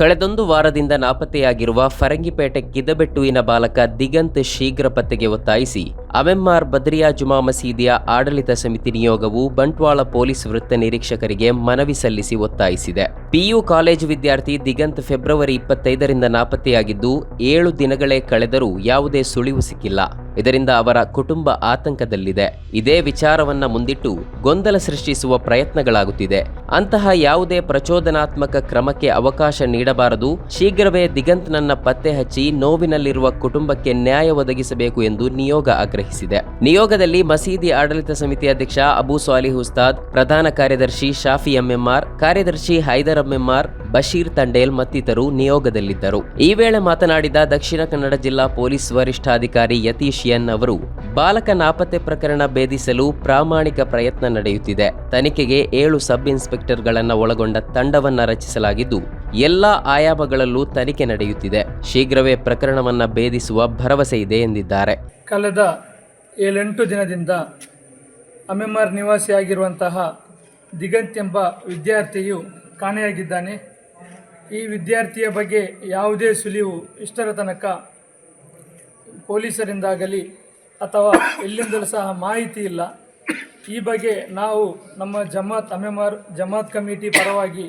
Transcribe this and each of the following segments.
ಕಳೆದೊಂದು ವಾರದಿಂದ ನಾಪತ್ತೆಯಾಗಿರುವ ಫರಂಗಿಪೇಟೆ ಕಿದಬೆಟ್ಟುವಿನ ಬಾಲಕ ದಿಗಂತ್ ಶೀಘ್ರ ಪತ್ತೆಗೆ ಒತ್ತಾಯಿಸಿ ಅಮೆಮ್ಮಾರ್ ಬದ್ರಿಯಾ ಜುಮಾ ಮಸೀದಿಯ ಆಡಳಿತ ಸಮಿತಿ ನಿಯೋಗವು ಬಂಟ್ವಾಳ ಪೊಲೀಸ್ ವೃತ್ತ ನಿರೀಕ್ಷಕರಿಗೆ ಮನವಿ ಸಲ್ಲಿಸಿ ಒತ್ತಾಯಿಸಿದೆ. ಪಿಯು ಕಾಲೇಜು ವಿದ್ಯಾರ್ಥಿ ದಿಗಂತ್ ಫೆಬ್ರವರಿ ಇಪ್ಪತ್ತೈದರಿಂದ ನಾಪತ್ತೆಯಾಗಿದ್ದು, ಏಳು ದಿನಗಳೇ ಕಳೆದರೂ ಯಾವುದೇ ಸುಳಿವು ಸಿಕ್ಕಿಲ್ಲ. ಇದರಿಂದ ಅವರ ಕುಟುಂಬ ಆತಂಕದಲ್ಲಿದೆ. ಇದೇ ವಿಚಾರವನ್ನ ಮುಂದಿಟ್ಟು ಗೊಂದಲ ಸೃಷ್ಟಿಸುವ ಪ್ರಯತ್ನಗಳಾಗುತ್ತಿದೆ. ಅಂತಹ ಯಾವುದೇ ಪ್ರಚೋದನಾತ್ಮಕ ಕ್ರಮಕ್ಕೆ ಅವಕಾಶ ನೀಡಬಾರದು. ಶೀಘ್ರವೇ ದಿಗಂತ್ನನ್ನ ಪತ್ತೆ ಹಚ್ಚಿ ನೋವಿನಲ್ಲಿರುವ ಕುಟುಂಬಕ್ಕೆ ನ್ಯಾಯ ಒದಗಿಸಬೇಕು ಎಂದು ನಿಯೋಗ ಆಗ್ರಹಿಸಿದೆ. ನಿಯೋಗದಲ್ಲಿ ಮಸೀದಿ ಆಡಳಿತ ಸಮಿತಿ ಅಧ್ಯಕ್ಷ ಅಬು ಸಾಲಿ ಉಸ್ತಾದ್, ಪ್ರಧಾನ ಕಾರ್ಯದರ್ಶಿ ಶಾಫಿ ಎಂಎಂಆರ್, ಕಾರ್ಯದರ್ಶಿ ಹೈದರ್ ಎಂಎಂಆರ್ ಬಶೀರ್ ತಂಡೇಲ್ ಮತ್ತಿತರರು ನಿಯೋಗದಲ್ಲಿದ್ದರು. ಈ ವೇಳೆ ಮಾತನಾಡಿದ ದಕ್ಷಿಣ ಕನ್ನಡ ಜಿಲ್ಲಾ ಪೊಲೀಸ್ ವರಿಷ್ಠಾಧಿಕಾರಿ ಯತೀಶ್ ಎನ್ ಅವರು, ಬಾಲಕ ನಾಪತ್ತೆ ಪ್ರಕರಣ ಭೇದಿಸಲು ಪ್ರಾಮಾಣಿಕ ಪ್ರಯತ್ನ ನಡೆಯುತ್ತಿದೆ. ತನಿಖೆಗೆ ಏಳು ಸಬ್ ಇನ್ಸ್ಪೆಕ್ಟರ್ಗಳನ್ನು ಒಳಗೊಂಡ ತಂಡವನ್ನು ರಚಿಸಲಾಗಿದ್ದು, ಎಲ್ಲಾ ಆಯಾಮಗಳಲ್ಲೂ ತನಿಖೆ ನಡೆಯುತ್ತಿದೆ. ಶೀಘ್ರವೇ ಪ್ರಕರಣವನ್ನು ಭೇದಿಸುವ ಭರವಸೆ ಇದೆ ಎಂದಿದ್ದಾರೆ. ಕಳೆದ ಏಳೆಂಟು ದಿನದಿಂದ ಅಮೆಮಾರ್ ನಿವಾಸಿಯಾಗಿರುವಂತಹ ದಿಗಂತ್ ಎಂಬ ವಿದ್ಯಾರ್ಥಿಯು ಕಾಣೆಯಾಗಿದ್ದಾನೆ. ಈ ವಿದ್ಯಾರ್ಥಿಯ ಬಗ್ಗೆ ಯಾವುದೇ ಸುಳಿವು ಇಷ್ಟರ ತನಕ ಪೊಲೀಸರಿಂದಾಗಲಿ ಅಥವಾ ಎಲ್ಲಿಂದಲೂ ಸಹ ಮಾಹಿತಿ ಇಲ್ಲ. ಈ ಬಗ್ಗೆ ನಾವು ನಮ್ಮ ಜಮಾತ್ ಅಮೆಮಾರ್ ಜಮಾತ್ ಕಮಿಟಿ ಪರವಾಗಿ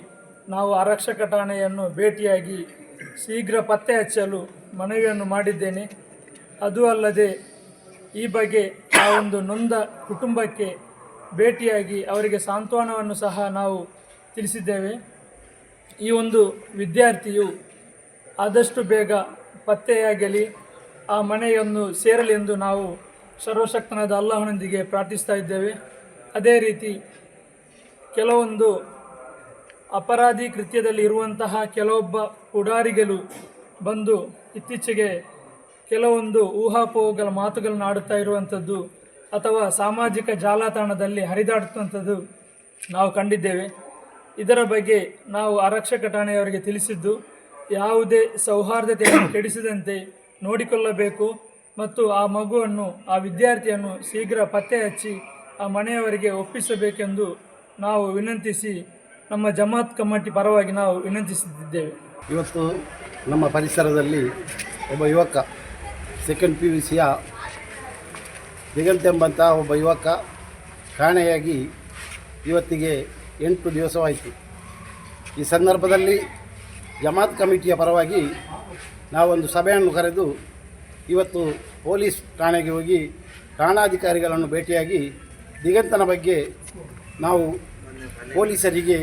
ನಾವು ಆರಕ್ಷಕ ಠಾಣೆಯನ್ನು ಭೇಟಿಯಾಗಿ ಶೀಘ್ರ ಪತ್ತೆ ಹಚ್ಚಲು ಮನವಿಯನ್ನು ಮಾಡಿದ್ದೇನೆ. ಅದು ಅಲ್ಲದೆ ಈ ಬಗ್ಗೆ ಆ ಒಂದು ನೊಂದ ಕುಟುಂಬಕ್ಕೆ ಭೇಟಿಯಾಗಿ ಅವರಿಗೆ ಸಾಂತ್ವನವನ್ನು ಸಹ ನಾವು ತಿಳಿಸಿದ್ದೇವೆ. ಈ ಒಂದು ವಿದ್ಯಾರ್ಥಿಯು ಆದಷ್ಟು ಬೇಗ ಪತ್ತೆಯಾಗಲಿ, ಆ ಮನೆಯನ್ನು ಸೇರಲಿ ಎಂದು ನಾವು ಸರ್ವಶಕ್ತನಾದ ಅಲ್ಲಾಹನೊಂದಿಗೆ ಪ್ರಾರ್ಥಿಸ್ತಾ ಇದ್ದೇವೆ. ಅದೇ ರೀತಿ ಕೆಲವೊಂದು ಅಪರಾಧಿ ಕೃತ್ಯದಲ್ಲಿ ಇರುವಂತಹ ಕೆಲವೊಬ್ಬ ಪುಡಾರಿಗಳು ಬಂದು ಇತ್ತೀಚೆಗೆ ಕೆಲವೊಂದು ಊಹಾಪೋಹಗಳ ಮಾತುಗಳನ್ನು ಆಡುತ್ತಾ ಇರುವಂಥದ್ದು ಅಥವಾ ಸಾಮಾಜಿಕ ಜಾಲತಾಣದಲ್ಲಿ ಹರಿದಾಡುತ್ತಂಥದ್ದು ನಾವು ಕಂಡಿದ್ದೇವೆ. ಇದರ ಬಗ್ಗೆ ನಾವು ಆರಕ್ಷಕ ಠಾಣೆಯವರಿಗೆ ತಿಳಿಸಿದ್ದು, ಯಾವುದೇ ಸೌಹಾರ್ದತೆಯನ್ನು ಕೆಡಿಸದಂತೆ ನೋಡಿಕೊಳ್ಳಬೇಕು ಮತ್ತು ಆ ಮಗುವನ್ನು, ಆ ವಿದ್ಯಾರ್ಥಿಯನ್ನು ಶೀಘ್ರ ಪತ್ತೆ ಹಚ್ಚಿ ಆ ಮನೆಯವರಿಗೆ ಒಪ್ಪಿಸಬೇಕೆಂದು ನಾವು ವಿನಂತಿಸಿ, ನಮ್ಮ ಜಮಾತ್ ಕಮಿಟಿ ಪರವಾಗಿ ನಾವು ವಿನಂತಿಸುತ್ತಿದ್ದೇವೆ. ಇವತ್ತು ನಮ್ಮ ಪರಿಸರದಲ್ಲಿ ಒಬ್ಬ ಯುವಕ ಸೆಕೆಂಡ್ ಪಿ ಯು ಸಿಯ ದಿಗಂತ್ ಒಬ್ಬ ಯುವಕ ಕಾಣೆಯಾಗಿ ಇವತ್ತಿಗೆ ಎಂಟು ದಿವಸವಾಯಿತು. ಈ ಸಂದರ್ಭದಲ್ಲಿ ಜಮಾತ್ ಕಮಿಟಿಯ ಪರವಾಗಿ ನಾವೊಂದು ಸಭೆಯನ್ನು ಕರೆದು ಇವತ್ತು ಪೊಲೀಸ್ ಠಾಣೆಗೆ ಹೋಗಿ ಠಾಣಾಧಿಕಾರಿಗಳನ್ನು ಭೇಟಿಯಾಗಿ ದಿಗಂತನ ಬಗ್ಗೆ ನಾವು ಪೊಲೀಸರಿಗೆ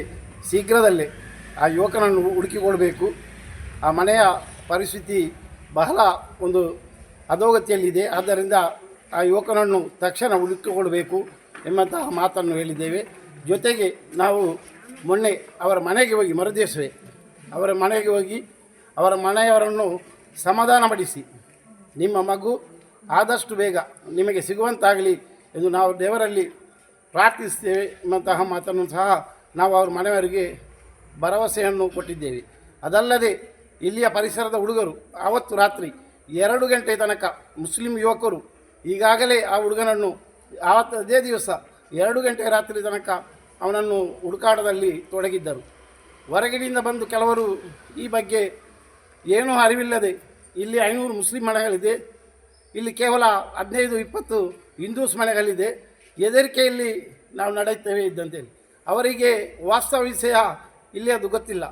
ಶೀಘ್ರದಲ್ಲೇ ಆ ಯುವಕನನ್ನು ಹುಡುಕಿಕೊಳ್ಬೇಕು. ಆ ಮನೆಯ ಪರಿಸ್ಥಿತಿ ಬಹಳ ಒಂದು ಅಧೋಗತಿಯಲ್ಲಿದೆ ಆದ್ದರಿಂದ ಆ ಯುವಕನನ್ನು ತಕ್ಷಣ ಹುಡುಕಿಕೊಳ್ಬೇಕು ಎಂಬಂತಹ ಮಾತನ್ನು ಹೇಳಿದ್ದೇವೆ. ಜೊತೆಗೆ ನಾವು ಮೊನ್ನೆ ಅವರ ಮನೆಗೆ ಹೋಗಿ, ಮರುದಿವಸವೇ, ಅವರ ಮನೆಗೆ ಹೋಗಿ ಅವರ ಮನೆಯವರನ್ನು ಸಮಾಧಾನಪಡಿಸಿ ನಿಮ್ಮ ಮಗು ಆದಷ್ಟು ಬೇಗ ನಿಮಗೆ ಸಿಗುವಂತಾಗಲಿ ಎಂದು ನಾವು ದೇವರಲ್ಲಿ ಪ್ರಾರ್ಥಿಸ್ತೇವೆ ಎಂಬಂತಹ ಮಾತನ್ನು ಸಹ ನಾವು ಅವ್ರ ಮನೆಯವರಿಗೆ ಭರವಸೆಯನ್ನು ಕೊಟ್ಟಿದ್ದೇವೆ. ಅದಲ್ಲದೆ ಇಲ್ಲಿಯ ಪರಿಸರದ ಹುಡುಗರು, ಆವತ್ತು ರಾತ್ರಿ ಎರಡು ಗಂಟೆ ತನಕ ಮುಸ್ಲಿಂ ಯುವಕರು ಈಗಾಗಲೇ ಆ ಹುಡುಗನನ್ನು ಆವತ್ತು ಅದೇ ದಿವಸ ಎರಡು ಗಂಟೆ ರಾತ್ರಿ ತನಕ ಅವನನ್ನು ಹುಡುಕಾಟದಲ್ಲಿ ತೊಡಗಿದ್ದರು. ಹೊರಗಿನಿಂದ ಬಂದು ಕೆಲವರು ಈ ಬಗ್ಗೆ ಏನೂ ಅರಿವಿಲ್ಲದೆ, ಇಲ್ಲಿ ಐನೂರು ಮುಸ್ಲಿಂ ಮನೆಗಳಿದೆ, ಇಲ್ಲಿ ಕೇವಲ ಹದಿನೈದು, ಇಪ್ಪತ್ತು ಹಿಂದೂಸ್ ಮನೆಗಳಿದೆ, ಹೆದರಿಕೆಯಲ್ಲಿ ನಾವು ನಡೆಯುತ್ತೇವೆ ಇದ್ದಂತೇಳಿ ಅವರಿಗೆ ವಾಸ್ತವ ವಿಷಯ ಇಲ್ಲಿ ಅದು ಗೊತ್ತಿಲ್ಲ.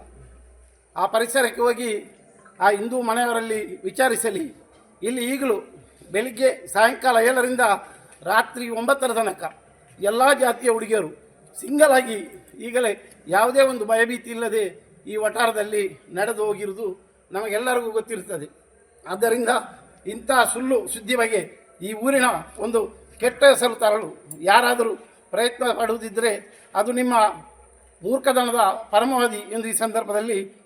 ಆ ಪರಿಸರಕ್ಕೆ ಹೋಗಿ ಆ ಹಿಂದೂ ಮನೆಯವರಲ್ಲಿ ವಿಚಾರಿಸಲಿ. ಇಲ್ಲಿ ಈಗಲೂ ಬೆಳಿಗ್ಗೆ ಸಾಯಂಕಾಲ ಏಳರಿಂದ ರಾತ್ರಿ ಒಂಬತ್ತರ ತನಕ ಎಲ್ಲ ಜಾತಿಯ ಹುಡುಗಿಯರು ಸಿಂಗಲ್ ಆಗಿ ಈಗಲೇ ಯಾವುದೇ ಒಂದು ಭಯಭೀತಿ ಇಲ್ಲದೆ ಈ ವಠಾರದಲ್ಲಿ ನಡೆದು ಹೋಗಿರುವುದು ನಮಗೆಲ್ಲರಿಗೂ ಗೊತ್ತಿರುತ್ತದೆ. ಆದ್ದರಿಂದ ಇಂಥ ಸುಳ್ಳು ಸುದ್ದಿ ಬಗ್ಗೆ ಈ ಊರಿನ ಒಂದು ಕೆಟ್ಟ ಹೆಸರು ತರಲು ಯಾರಾದರೂ ಪ್ರಯತ್ನ ಪಡುವುದಿದ್ದರೆ ಅದು ನಿಮ್ಮ ಮೂರ್ಖತನದ ಪರಮಾವಧಿ ಎಂದು ಈ ಸಂದರ್ಭದಲ್ಲಿ